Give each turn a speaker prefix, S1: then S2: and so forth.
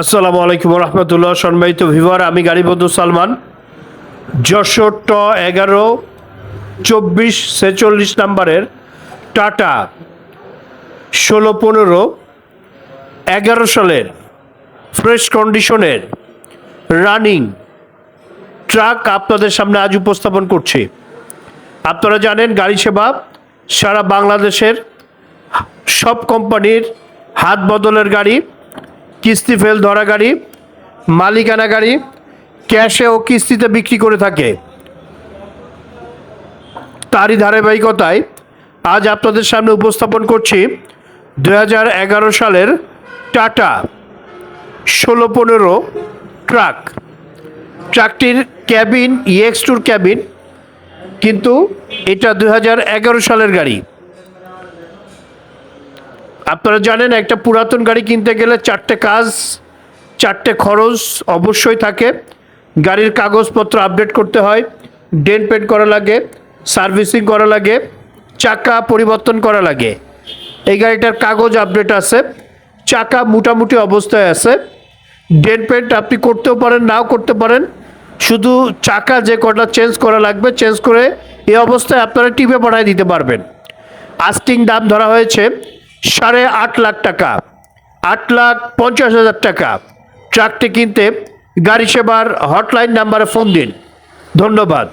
S1: আসসালামু আলাইকুম রহমতুল্লাহ সম্মানিত ভিভার আমি গাড়িবন্ধু সালমান। যশোর ট এগারো, চব্বিশ ছেচল্লিশ নাম্বারের টাটা, ষোলো পনেরো, এগারো সালের ফ্রেশ কন্ডিশনের রানিং ট্রাক আপনাদের সামনে আজ উপস্থাপন করছি। আপনারা জানেন, গাড়ি সেবা সারা বাংলাদেশের সব কোম্পানির হাত বদলের গাড়ি। কিস্তি ফেল ধরা গাড়ি, মালিকানা গাড়ি, ক্যাশে ও কিস্তিতে বিক্রি করে থাকে। তারই ধারাবাহিকতায় আজ আপনাদের সামনে উপস্থাপন করছি দু হাজার এগারো সালের টাটা ষোলো পনেরো ট্রাক। ট্রাকটির ক্যাবিন ইএক্স টুর ক্যাবিন, কিন্তু এটা দু হাজার এগারো সালের গাড়ি। আপনারা জানেন একটা পুরাতন গাড়ি কিনতে গেলে চারটে কাজ, চারটে খরচ অবশ্যই থাকে। গাড়ির কাগজপত্র আপডেট করতে হয়, ডেন পেন্ট করা লাগে, সার্ভিসিং করা লাগে, চাকা পরিবর্তন করা লাগে। এই গাড়িটার কাগজ আপডেট আছে, চাকা মোটামুটি অবস্থায় আছে। ডেন পেন্ট আপনি করতেও পারেন, নাও করতে পারেন। শুধু চাকা যে কটা চেঞ্জ করা লাগবে, চেঞ্জ করে এই অবস্থায় আপনারা টিপে পাঠায় দিতে পারবেন। আস্টিং দাম ধরা হয়েছে সাড়ে আট লাখ টাকা, আট লাখ পঞ্চাশ হাজার টাকা। ট্রাকটি কিনতে গাড়ি সেবার হটলাইন নাম্বারে ফোন দিন। ধন্যবাদ।